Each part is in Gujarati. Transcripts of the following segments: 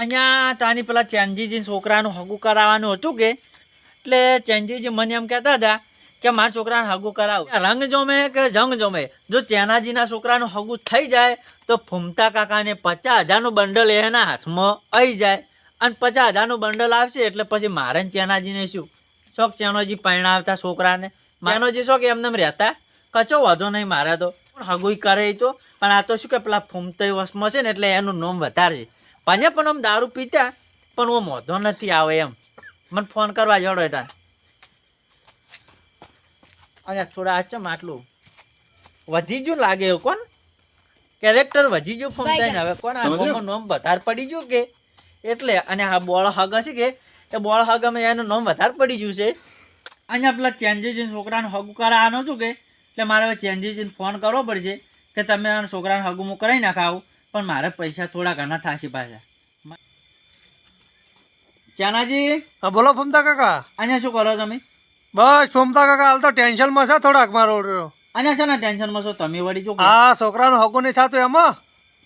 અહીંયા તાની પેલા ચેનજીજી છોકરાનું હગું કરાવવાનું હતું કે, એટલે ચેનજીજી મને એમ કહેતા હતા કે મારા છોકરાને હગું કરાવ. રંગ જોમે કે જંગ જોમે? જો ચેનાજીના છોકરાનું હગું થઈ જાય, તો ફૂમતા કાકાને પચાસ હજારનું બંડલ એના હાથમાં આવી જાય અને પચાસ હજારનું બંડલ આવશે એટલે પછી મારે ચેનાજીને શું? શોખ ચેનોજી પરણાવતા છોકરાને? માનોજી શોખ એમને એમ રહેતા? કચો વધો નહીં મારે તો. પણ હગુઈ કરે તો. પણ આ તો શું કે પેલા ફૂમતા વસમાં છે ને એટલે એનું નોમ વધારે છે. પાંજે પણ આમ દારૂ પીતા પણ હું મોધો નથી આવે એમ. મને ફોન કરવા જડો એટલે અને થોડા આ ચમ આટલું. વધી ગયું લાગે એવું કોણ? કેરેક્ટર વધી ગયું ફોન થાય હવે કોણ આ? નોમ વધારે પડી ગયું કે? એટલે અને આ બોળ હગ હશે કે? એ બોળ હગમાં એનું નોમ વધારે પડી ગયું છે. અહીંયા પેલા ચેન્જીજી છોકરાને હગું કરાવવાનું હતું કે? એટલે મારે હવે ચેન્જીજીને ફોન કરવો પડશે કે તમે આ છોકરાનું હગું હું કરાવી નાખાવું પણ મારે પૈસા થોડા ઘણા થશે પાછા. ચાનાજી? હા બોલો ફમતા કાકા. અહીંયા શું કરો તમે? બસ ફમતા કાકા હાલ તો ટેન્શનમાં છે થોડાક મારો. અહીંયા છે ને ટેન્શનમાં છો? તમે વળી જો હા છોકરાનો હકો નહીં થતું એમાં?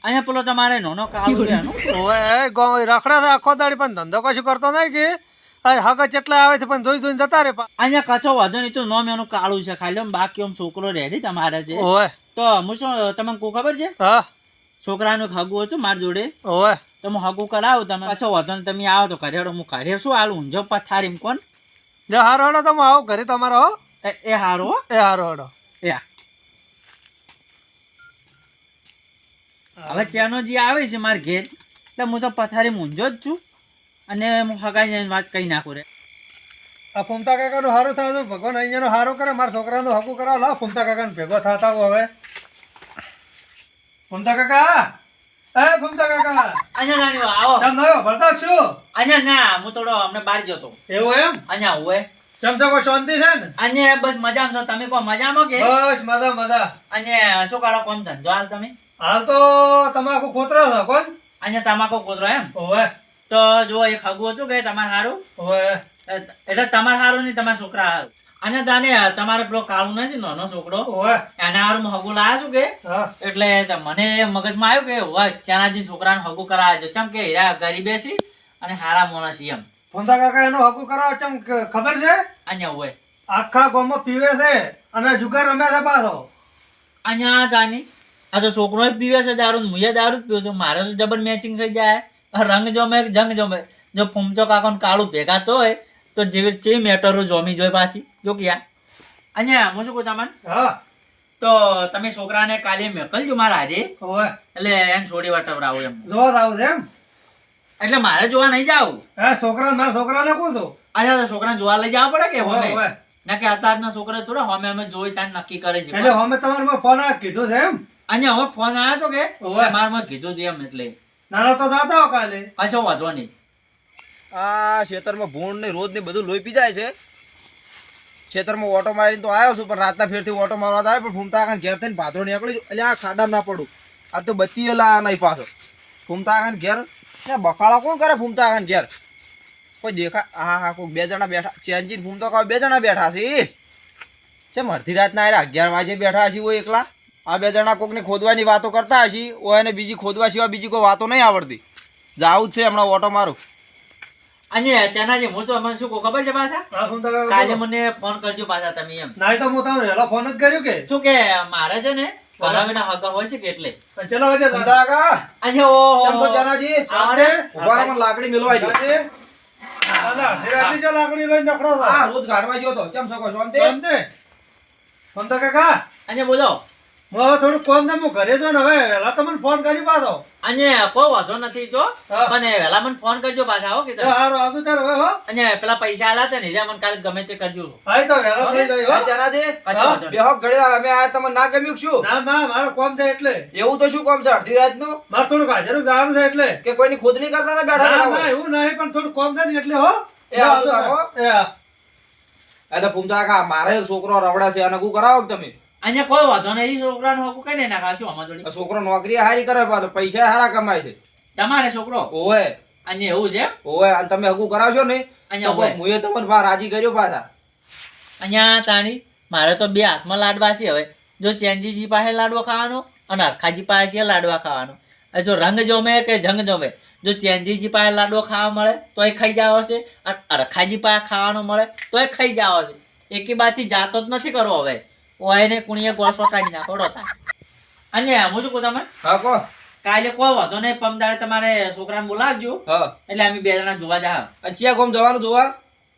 અહીંયા પેલો તમારે નાનો કાળું છે રખડા તો એ ગો- રખડે છે આખો દાડી પણ ધંધો કશું કરતો નહીં કે? આ હગ જેટલા આવે છે પણ જોઈ જોઈને જતા રે અહીંયા કચો વાંધો નહીં તો નો એનું કાળું છે. ખાલી બાકી એમ છોકરો રેડી તમારે છે. તો હું શું તમને કોઈ ખબર છે? હા. છોકરાનું હગું હતું મારી જોડે. ઓવે. તો હું હગું કરાવું તમે પાછો વાંધો નહીં તમે આવો તો ઘરે હું ઘરે શું હાલ? ઊંઝો પથારી કોણ? જો હારો હડો તમે આવો ઘરે તમારો હો. એ એ હારો હો. એ હારો હડો. એ હવે હવે ચેનોજી આવે છે મારા ઘેર એટલે હું તો પથારી મૂંઝો જ છું. અને હું હગાઈ જઈને વાત કહી નાખું રે. આ ફૂમતા કાકાનું હારું થાય ભગવાન અહીંયાનો સારું કરે મારા છોકરાનું હકું કરાવ. લા ફૂમતા કાકાને ભેગો થતા હવે. ફમતા કાકા? એ ફમતા કાકા? અહીંયા નાની આવો. ચમ નયો ભરતા છું. અહીંયા ના હું થોડો અમને બહાર જતો એવું એમ? અહીંયા હોય ચમચકો શાંતિ છે ને? અહીંયા બસ મજામાં છો. તમે કહો મજામાં કે? બસ મજા મજા. અહીંયા શું કરો? કોમ ધંધો હાલ તમે? હાલ તો તમાકુ ખોતરા છો કોણ? અહીંયા તમાકુ કોતરો એમ? ઓવે તો જો એક હગું હતું કે તમારે સારું ઓવે એટલે તમારે સારું નહીં તમારા છોકરા સારું અને તાને તમારે પેલો કાળું નથી નાનો છોકરો એના હારું હગુ હગું લાવ્યો છું કે? એટલે મને મગજમાં આવ્યું કે હોય ચાનાજી છોકરાને હગુ કરાવે છે ચમ કે હીરા ગરીબે છે અને હારા માણસ છે એમ. ફોનતા કાકા એનો હકુ કરાવે ચમ ખબર છે? અહીંયા હોય. આખા ગામમાં પીવે છે અને જુગાર રમે છે પાછો. અહીંયા તાની આ તો છોકરો પીવે છે દારૂ મુજે દારૂ જ પીવું છું. મારે તો જબર મેચિંગ થઈ જાય? રંગ જમે જંગ જમે? જો ફૂમચો કાકોને કાળું ભેગા તો હોય તો જેવી ચેવી મેટરો જોમી જોઈ પાછી. જો ક્યાં અહીંયા હું શું કહું તમને? હા. તો તમે છોકરાને કાલે મેકલજો મારા હારે એટલે એને છોડી વટાવડાવું એમ. જોવા આવું છે એમ? એટલે મારે જોવા નહીં જાવું. હે છોકરા મારા છોકરાને કહું છું આજે તો છોકરાને જોવા લઈ જવા પડે કે ઓવે. ના કે અત્યારના છોકરા થોડા અમે અમે જોઈ ત્યાં નક્કી કરે છે. એટલે અમે તમારે ફોન આ કીધું છે એમ? અહીંયા હવે ફોન આવ્યો તો કે. મારે માં કીધું હતું એમ એટલે. નાના તો જાતા કાલે. અચ્છા વાંધો નહીં. આ ખેતરમાં ભૂંડ ને રોજ ને બધું લોહી પી જાય છે. ખેતરમાં ઓટો મારીને તો આવ્યો છું, પણ રાતના ફેરથી ઓટો મારવા આવે પણ ફૂમતા કાકા ઘેર થઈને ભાદરો નીકળી એટલે આ ખાડા ના પડું. આ તો બચી ગયેલા નહીં પાછો. ફૂમતા કાકા ઘેર? ને બકાળા કોણ કરે ફૂમતા કાકા ઘેર? કોઈ દેખા, હા હા કોઈ બે જણા બેઠા ચેન્જી ફૂમતો કાકા બે જણા બેઠા છે ચેમ, અડધી રાતના આરે અગિયાર વાગે બેઠા છીએ હોય એકલા. આ બે જણા કોકને ખોદવાની વાતો કરતા હશે ઓ એને બીજી ખોદવા સિવાય બીજી કોઈ વાતો નહીં આવડતી. જાવું જ છે હમણાં ઓટો મારું. અને ચેનાજી હું તો મને શું ખબર છે પાછા? હા કાલે મને ફોન કરજો પાછા તમે એમ. ના તો હું તમને વહેલો ફોન જ કર્યો કે? શું કે મારે છે ને કરાવીના હગા હોય છે કે એટલે ચલો વાગે ઓ જાનાજી? લાકડી મેલવાઈ દો. રાત્રી લાકડી લઈને. રોજ ગાડવા ગયો તો. કેમ છો શાંતિ? શાંતિ? ફોન તો કાકા. આજે બોલો. હું હવે થોડું કોમ છે ઘરે જો ને હવે વહેલા તમને ફોન કરી પાછો. અને કોઈ વાંધો નથી જો. પણ વહેલા મને ફોન કરજો પાછા હો કે જો આવતું ત્યારે હવે હો. અને પેલા પૈસા આલા છે ને એટલે મને કાલે ગમે તે કરજો. હા તો વહેલો થઈ જાય હો. જાનાજી પાછો વાંધો ઘડી વાર અમે આયા તમને ના ગમ્યું શું? ના ના મારો કોમ છે એટલે. એવું તો શું કોમ છે અડધી રાતનું? મારે થોડુંક હાજર જવાનું છે એટલે. કે કોઈની ખોદણી કરતા હતા બેઠા ના બેઠા એવું નહીં પણ થોડું કોમ છે ને એટલે હો. એ આવતું તારો? એ આ તો ફૂમતા કાકા મારે છોકરો રવડા છે અને શું કરાવો તમે? અહીંયા કોઈ વાંધો નહીં. છોકરાનું હકું કઈ નહીં નાખાશું આમાં જોડી? છોકરો નોકરી હારી કરે પાછો. પૈસા હારા કમાય છે. તમારે છોકરો? ઓવે. અહીંયા એવું છે? ઓવે અને તમે હકુ કરાવશો ને અહીંયા તો એ તમને બા રાજી કર્યો પાછા. અહીંયા તાની મારે તો બે હાથમાં લાડવા છે હવે. જો ચેન્જીજી પાસે લાડવો ખાવાનો અને અરખાજી પાસે છે લાડવા ખાવાનો. જો રંગ જમે કે જંગ જમે? જો ચેન્જીજી પાસે લાડવો ખાવા મળે તોય ખાઈ જાવ છે. અને અરખાજી પાસે ખાવાનો મળે તોય ખાઈ જાવ છે. એકી બાથી જાતો જ નથી કરવો હવે. ઓયને કુણીએ ગોળસો ના નાખો ડોતા અને હું શું કહું તમે હા કો. કાલે કો વાંધો નહીં પમદાડે તમારે છોકરાને બોલાવજો. હા. એટલે અમે બે જણા જોવા જા અને કોમ જવાનું જોવા?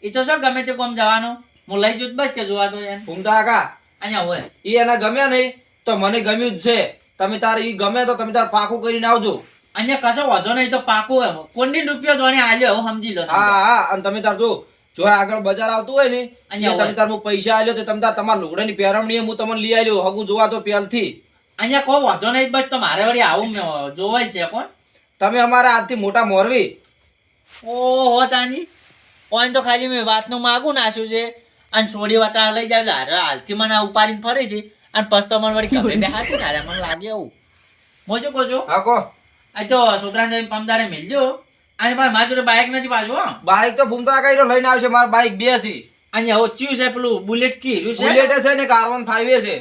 એ તો શું ગમે તે કોમ જવાનું? હું લઈ જઉં તો બસ કે જોવા તો એમ તો કાકા અહીંયા હોય. ઈ એના ગમ્યા નહીં તો મને ગમ્યું જ છે. તમે તાર ઈ ગમે તો તમે તાર પાકું કરીને આવજો. અહીંયા કશો વાંધો નહીં તો પાકું એમ. કોની રૂપિયો જોણે આલ્યો સમજી લો હા હા અને તમે તાર જો જો આગળ બજાર આવતું હોય ને અહીંયા તમે તાર પૈસા આલ્યો તો તમે તાર તમારા લુગડાની પહેરવણી હું તમને લઈ આવ્યો હગું જોવા તો પહેલથી. અહીંયા કોઈ વાંધો નહીં બસ તમારે મારે વળી આવું જોવાય છે કોણ? તમે અમારા હાથથી મોટા મોરવી. ઓહો તાની. ઓન તો ખાલી મેં વાતનું માગું નાખ્યું છે. અને છોડી વાટા લઈ જાય હારે હાલથી મને ઉપાડીને ફરે છે. અને પછી તો મને વળી ગમે બે હાથ મને લાગે એવું. મોજો કોજો. હા કો. આ તો છોકરાને પમદાડે મિલજો અને પાછું મારી જોડે બાઇક નથી પાછું હો. બાઇક તો ભૂમતા કઈ લઈને આવશે મારા બાઇક બે છે હવે ચિયું છે પેલું બુલેટ કી રહ્યું છે? બુલેટ છે ને કાર્બન ફાઈવ છે.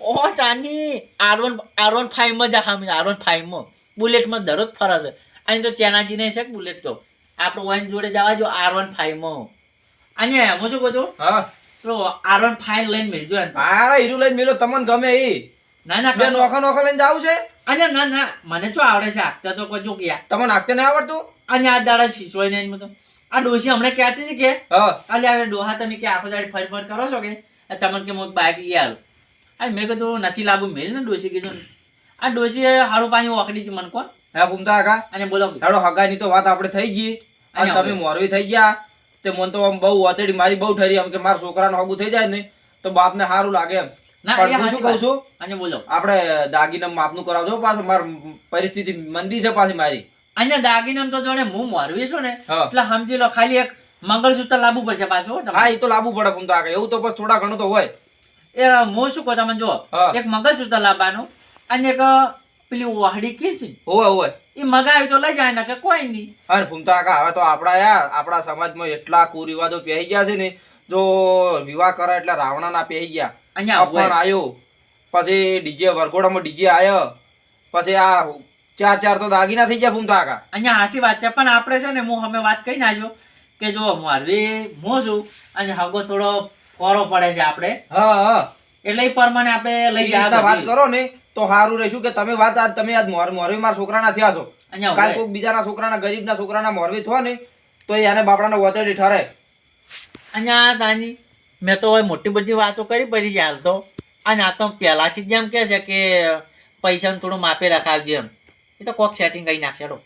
ઓ ચાંદી આર વન આર વન ફાઈવમાં જ હા આર વન ફાઈવમાં બુલેટમાં દરરોજ દરોજ છે. અને તો ચેનાજી નહીં છે બુલેટ તો? આપણો વાઇન જોડે જવા જો આર વન ફાઈવમાં અહીંયા હું શું કહું છું? હા. તો આર વન ફાઈવ લઈને મેળજો મારા હીરો લઈને મેલો તમને ગમે એ ના ના બે નોખા નોખા લઈને જાવું છે? અરે ના ના મને શું આવડે છે આગતા તો કોઈ જો ગયા તમને નાખતે નહીં આવડતું? અને આ દાડા છીછવાય નહીં બધું. આ ડોશી હમણાં કહેતી હતી કે હા. અલે ડોહા તમે કે આખો દાડી ફરી ફર કરો છો કે? તમને કે હું બાઇક લઈ આવ્યો આ મેં કીધું નથી લાવવું મેલ ને ડોશી કીધું આ ડોશીએ હારું પાણી ઓકડી હતી મને કોણ? હા ભૂમતા કાકા. અને બોલો હાડો હગાની તો વાત આપણે થઈ ગઈ. અને તમે મોરવી થઈ ગયા. તે મન તો આમ બહુ અતેડી મારી બહુ ઠરી. આમ કે મારા છોકરાનું હગું થઈ જાય ને તો બાપને સારું લાગે એમ. ના, પણ શું કહું છું? અને બોલો. આપણે દાગીના માપનું કરાવજો પાછું. મારી પરિસ્થિતિ મંદી છે પાછી મારી. અહીંયા દાગીને તો જોડે હું મોરવી છું ને એટલે સમજી લો ખાલી એક મંગળસૂત્ર લાવવું પડશે પાછું હો એ તો લાવવું પડે ફૂમતા કાકા એવું તો બસ થોડા ઘણું તો હોય. એ હું શું કહું તમે જો. એક મંગળસૂત્ર લાવવાનું અને એક પેલી વાહડી કે છે હોય હોય. એ મગાવી તો લઈ જાય ને કે કોઈ નહીં. અરે ફૂમતા કાકા હવે તો આપણા યાર આપણા સમાજમાં એટલા કુરિવાજો પહેરી ગયા છે ને જો વિવાહ કરે એટલે રાવણાના પહેરી ગયા. અહીંયા અપહરણ આવ્યો પછી ડીજે વરઘોડામાં ડીજે આવ્યો પછી આ ચાર ચાર તો દાગીના થઈ ગયા ફૂમતા કાકા અહીંયા હાસી વાત છે પણ આપણે છે ને હું અમે વાત કહી નાખ્યો કે જો મારવી હું છું અને હગો થોડો ફોરો પડે છે આપણે. હા હા. એટલે એ પ્રમાણે આપણે લઈ જાય વાત કરો ને તો સારું રહેશું. કે તમે વાત આજ તમે આજ મોર મોરવી મારા છોકરાના થયા છો. કાલ. કોઈક બીજાના છોકરાના ગરીબના છોકરાના મોરવી થો ને તો એને બાપડાના વતેડી ઠરે અહીંયા તાની મેં તો હવે મોટી બધી વાતો કરી પડી છે હાલ તો. અને આ તો પહેલાથી એમ કે છે કે પૈસાનું થોડું માપે રખાવજે એમ. એ તો કોક સેટિંગ કરી નાખશે રો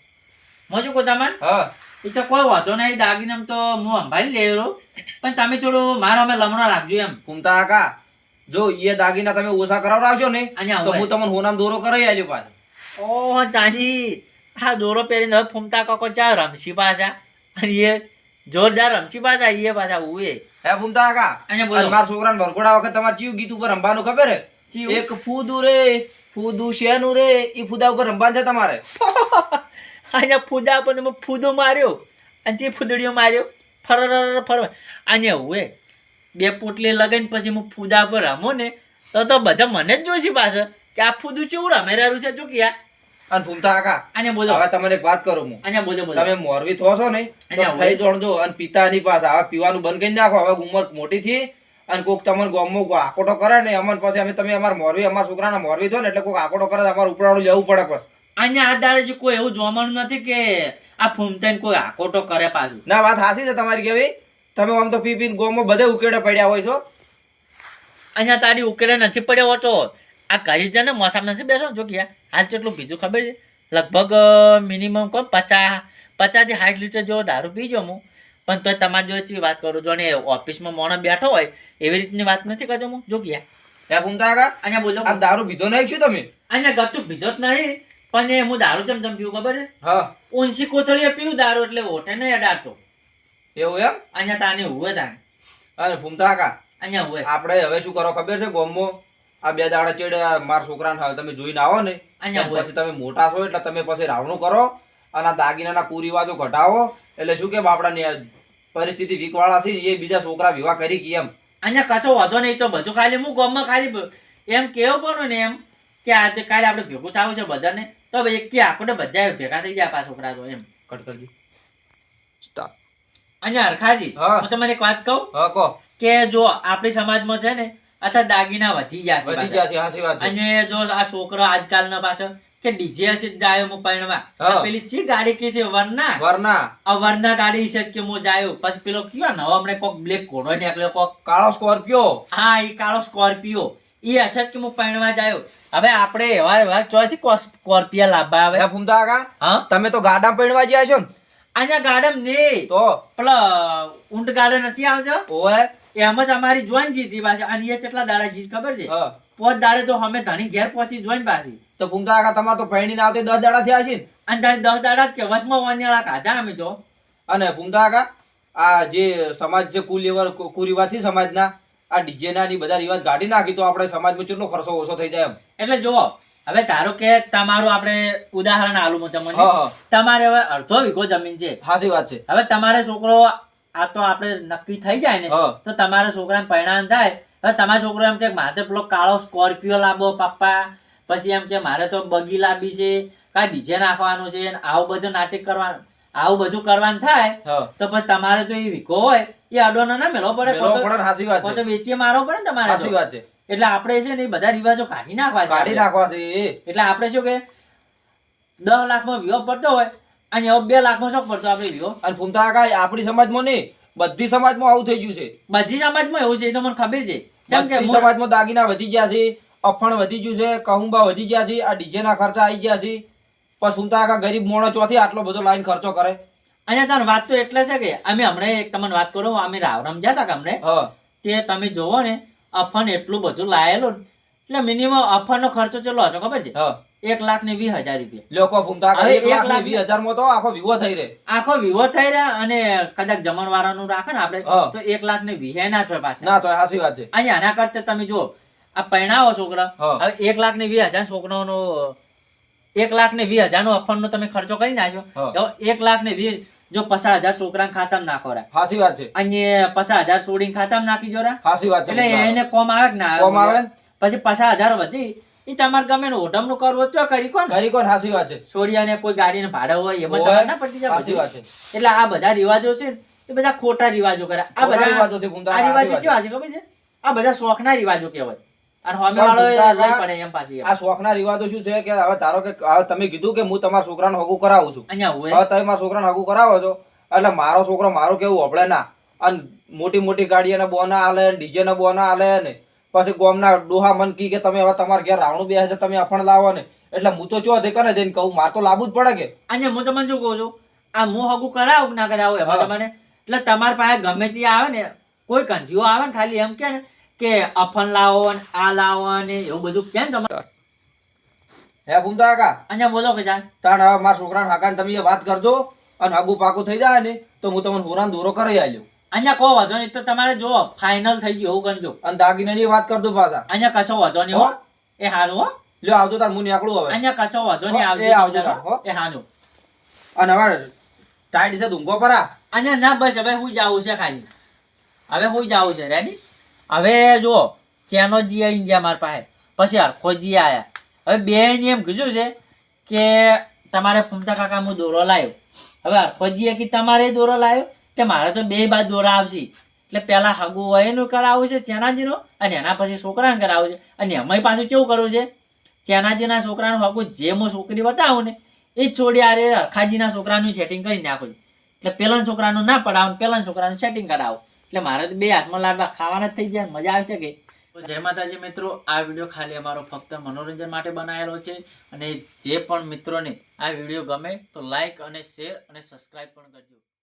શું કહું હા. એ તો કોઈ વાંધો નહીં દાગીનામ તો હું સંભાળી લેરો પણ તમે થોડું મારો અમે લમણો રાખજો એમ. ફૂમતા કાકા જો એ દાગીના તમે ઓછા કરાવડાવશો ને તો હું તમને હોનાનો દોરો કરાવી આલ્યો પાછો. ઓહ તાની આ દોરો પહેરીને હવે ફૂમતા કાકો ચા રમશી પાછા. અને એ જોરદાર રમશી પાછા એ પાછા ઉએ હે ફૂમતા કાકા અહીંયા બોલો. મારા છોકરાને વરઘોડા વખત તમારે ચીવ ગીત ઉપર રમવાનું ખબર હે? એક ફૂદુ રે ફૂદુ શેનું રે? એ ફૂદા ઉપર રમવાનું છે તમારે? અહીંયા ફૂદા ઉપર તમે ફૂદો માર્યો. અને જે ફૂદડીઓ માર્યો ફર ફર. અહીંયા ઉએ બે પોટલી લગાઈને પછી હું ફૂદા પર રમો ને તો તો બધા મને જ જોશે પાછળ કે આ ફૂદું ચેવું રમે? રહ્યું છે ચૂક્યા અને ફૂમતા કાકા અને બોલો. હવે તમને એક વાત કરું હું. અને બોલો બોલો. તમે મોરવી થો છો ને અહીંયા થઈ જોણજો અને પિતાની પાસે હવે પીવાનું બંધ કરી નાખો. હવે ઉંમર મોટી થી અને કોક તમને ગામમાં આકોટો કરે ને અમને પછી અમે તમે અમારા મોરવી અમારા છોકરાને મોરવી થો ને એટલે કોઈક આકોટો કરે અમારે ઉપરાળું જવું પડે પછી. અહીંયા આ દાડે કોઈ એવું જોવાનું નથી કે આ ફૂમતાઈને કોઈ આકોટો કરે પાછું. ના વાત હાસી છે તમારી કેવી તમે આમ તો પી પીને ગામમાં બધે ઉકેડે પડ્યા હોય છો. અહીંયા તારી ઉકેડે નથી પડ્યો હોતો. આ કરી છે ને મોસામ નથી બેસો જો કે હાલ કેટલું પીધું ખબર છે. લગભગ મિનિમમ કહો પચાસ પચાસથી સાઠ લીટર જેવો દારૂ પીજો હું પણ તોય તમારી જોડે ચી વાત કરું? જો ને ઓફિસમાં મોણો બેઠો હોય એવી રીતની વાત નથી કરતો હું? જો ગયા. ત્યાં કાકા અહીંયા બોલો. આ દારૂ પીધો નહીં છું તમે? અહીંયા ગતું પીધો જ નહીં પણ એ હું દારૂ ચમ ચમ પીવું ખબર છે? હા. ઊંચી કોથળીએ પીવું દારૂ એટલે ઓટે નહીં અડાડતો. એવું એમ? અહીંયા તાને હુવે તાને. અરે ભૂમતા કાકા અહીંયા હોય આપણે હવે શું કરો ખબર છે ગોમો આ બે દાડા ચેડે મારા છોકરાને હવે તમે જોઈને આવો ને અહીંયા હોય. પછી તમે મોટા છો એટલે તમે પછી રાવણું કરો અને આ દાગીનાના કુરિવાજો ઘટાવો એટલે શું કે બાપડાની આ પરિસ્થિતિ વીકવાળા છે ને એ બીજા છોકરા વિવાહ કરી કે એમ. અહીંયા કચો વધો નહીં તો બધું ખાલી હું ગામમાં ખાલી એમ કેવું પડું ને એમ કે આ કાલે આપણે ભેગું થવું છે બધાને. તો હવે એક કે આખોડે બધા ભેગા થઈ જાય આ છોકરા તો એમ. કટ કરજો સ્ટાર્ટ અહીંયા હરખાજી હું. તમને એક વાત કહું? હા કહો. કે જો આપણી સમાજમાં છે ને અથવા દાગીના વધી ગયા છે વધી. ગયા છે હાચી વાત અને જો આ છોકરો આજકાલના પાછો કે ડીજે હશે જ જાયો મો પરણવા. પેલી ચી ગાડી કે છે વરના? વરના. આ વરના ગાડી છે કે મો જાયો. પછી પેલો કયો નવો હમણાં કોક બ્લેક ઘોડો નીકળ્યો કોક કાળો સ્કોર્પિયો. હા એ કાળો સ્કોર્પિયો. એ હશે કે મો પરણવા જાયો. હવે આપણે એવા એવા ચોથી સ્કોર્પિયા લાવવા આવે. ફૂમતા કાકા હા? તમે તો ગાડા પરણવા જ્યા છો ને? અહીંયા ગાર્ડન ને તો? પેલા ઊંટ ગાર્ડન નથી આવજો ઓય એમ જ અમારી જોઈન જીતી પાછી. અને એ કેટલા દાડા જીત ખબર છે? પોત દાડે તો અમે ધણી ઘેર પહોંચી જોઈન પાછી. તો ફૂમતા કાકા તમારે તો પૈણીને આવતે દસ દાડા થયા છે અને તારી દસ દાડા કે વસમાં વાનિયાળા ખાધા અમે તો. અને ફૂમતા કાકા આ જે સમાજ જે કુલેવર કુરિવાજ સમાજના આ ડીજે ના ની બધા રિવાજ કાઢી નાખી તો આપણે સમાજમાં કેટલો ખર્ચો ઓછો થઈ જાય એમ. એટલે જો હવે ધારો કે તમારું આપણે ઉદાહરણ આલું હું તમને. તમારે હવે અડધો વીઘો જમીન છે. હાસી વાત છે. હવે તમારે છોકરો આ તો આપણે નક્કી થઈ જાય ને. તો તમારા છોકરાને પરિણામ થાય. હવે તમારા છોકરો એમ કે માથે પેલો કાળો સ્કોર્પિયો લાવો પપ્પા. પછી એમ કે મારે તો બગી લાવવી છે કાંઈ ડીજે નાખવાનું છે આવું બધું નાટક કરવાનું આવું બધું કરવાનું થાય તો પછી તમારે તો એ વીઘો હોય એ અડોનો ના મેળો પડે તો વેચીએ મારો પડે ને તમારે સાચી વાત છે. એટલે આપણે છે ને એ બધા રિવાજો કાઢી નાખવા કાઢી નાખવા છે એટલે આપણે શું કે દસ લાખમાં વિવો પડતો હોય અને હવે બે લાખમાં શું પડતો આપણે વિવો? અને ફૂમતા કાકા આપણી સમાજમાં નહીં બધી સમાજમાં આવું થઈ ગયું છે. બધી સમાજમાં એવું છે એ તો મને ખબર છે. જેમ કે સમાજમાં દાગીના વધી ગયા છે અફણ વધી ગયું છે કહુંબા વધી ગયા છે આ ડીજેના ખર્ચા આવી ગયા છે. પણ ફૂમતા કાકા ગરીબ મોણો ચોથી આટલો બધો લાઈન ખર્ચો કરે. અહીંયા તાર વાત તો એટલે છે કે અમે હમણાં એક તમને વાત કરું અમે રાવરામ ગયા હતા કે હમણે? તે તમે જોવો ને અફન એટલું બધું લાયેલું ને, એટલે મિનિમમ અફનનો ખર્ચો ચેટલો હશે ખબર છે? એક લાખ ને વીસ હજાર રૂપિયા. લોકો ફૂમતા એક લાખ વીસ હજારમાં તો આખો વિવો થઈ રહે. આખો વિવો થઈ રહ્યા અને કદાચ જમણ વાળાનું રાખે ને આપણે તો એક લાખ ને વીસ ના થાય પાછા. ના તો આશી વાત છે. અહીંયા આના કરતા તમે જુઓ આ પૈણાવો છોકરા. હવે એક લાખ ને વીસ હજાર છોકરાનો એક લાખ ને વીસ હજાર નો અફણનો તમે ખર્ચો કરી નાખ્યો તો એક લાખ ને વીસ જો પચાસ હજાર છોકરા ખાતા નાખો રે. હાસી વાત છે. અને પચાસ હજાર છોડીને ખાતા નાખી જો હાસી વાત છે. એટલે એને કોમ આવે કે ના કોમ આવે પછી પચાસ હજાર વધી એ તમારે ગમે ને ઓઢમનું કરવું હોય તો કરી કોણ? કરી કોણ? હાસી વાત છે. છોડિયાને કોઈ ગાડીને ભાડે હોય એમાં. તમારે ના પડી જાય હાસી વાત છે. એટલે આ બધા રિવાજો છે ને, એ બધા ખોટા રિવાજો કરે. આ બધા રિવાજો છે, આ રિવાજો કેવા છે ખબર છે? આ બધા શોખના રિવાજો કહેવાય. અને સામે વાળો લઈ પડે એમ પાછી આ શોખના રિવાજો શું છે કે હવે ધારો કે તમે કીધું કે હું તમારા છોકરાને હગું કરાવું છું. હવે તમે મારા છોકરાને હગું કરાવો છો. એટલે મારો છોકરો મારું કેવું હબળે ના. અને મોટી મોટી ગાડીઓને બોના આલે ડીજે ને બોના આલે ને પછી ગોમના ડોહા મન કી કે તમે હવે તમારા ઘેર રાવણું બેસે છે તમે અફણ લાવો ને. એટલે હું તો ચો કરે જઈને કહું માર તો લાવવું જ પડે કે. અહીંયા હું તમને શું કહું છું? આ હું હગું કરાવું ના કરાવું એમાં. તમને? એટલે તમારી પાસે ગમે તે આવે ને કોઈ કંઠીઓ આવે ને ખાલી એમ કે ને કે અફન લાવો ને આ લાવો ને એવું બધું. કેમ તમારે? હે ભૂમતા કાકા? અહીંયા બોલો કે જાન. તાણ હવે મારા છોકરાને હાકાને તમે વાત કરજો અને આગુ પાકું થઈ જાય ને તો હું તમને હોરાન દોરો કરી આવ્યો અહીંયા કો વાંધો નહીં તો તમારે જો ફાઇનલ થઈ ગયું એવું કરજો. અને દાગીનાની વાત કરજો પાછા. અહીંયા કશો વાંધો નહીં હો. એ હારું હો. લ્યો આવજો તાર હું નીકળું હવે. અહીંયા કશો વાંધો નહીં આવજો એ આવજો તાર, એ હારું. અને હવે ટાઈટ છે ધૂંગો પરા. અહીંયા ના બસ હવે હું જાવું છે ખાલી. હવે હું જાવું છે રેડી હવે જુઓ, ચેનો જી ઇન્ડિયા મારા પાસે. પછી હરખોજી આવ્યા હવે બે એમ કીધું છે કે તમારે ફૂમતા કાકા હું દોરો લાવ્યો હવે હરખોજીએ કે તમારે દોરો લાવ્યો કે મારે તો બે બાદ દોરા આવશે. એટલે પહેલાં હગુ એનું કરાવવું છે ચેનાજીનો અને એના પછી છોકરાને કરાવવું છે. અને એમાંય પાછું કેવું કરવું છે? ચેનાજીના છોકરાનું હગુ જે હું છોકરી બતાવું ને, એ જ છોડી આરે હરખાજીના છોકરાનું સેટિંગ કરી નાખું છે. એટલે પેલા છોકરાનું ના પડાવું પેલા છોકરાનું સેટિંગ કરાવું. એટલે મારે તો બે હાથમાં લાડવા ખાવાના જ થઈ જાય મજા આવશે કે તો જય માતાજી મિત્રો, આ વીડિયો ખાલી અમારો ફક્ત મનોરંજન માટે બનાવેલો છે અને જે પણ મિત્રોને આ વીડિયો ગમે તો લાઈક અને શેર અને સબસ્ક્રાઈબ પણ કરજો.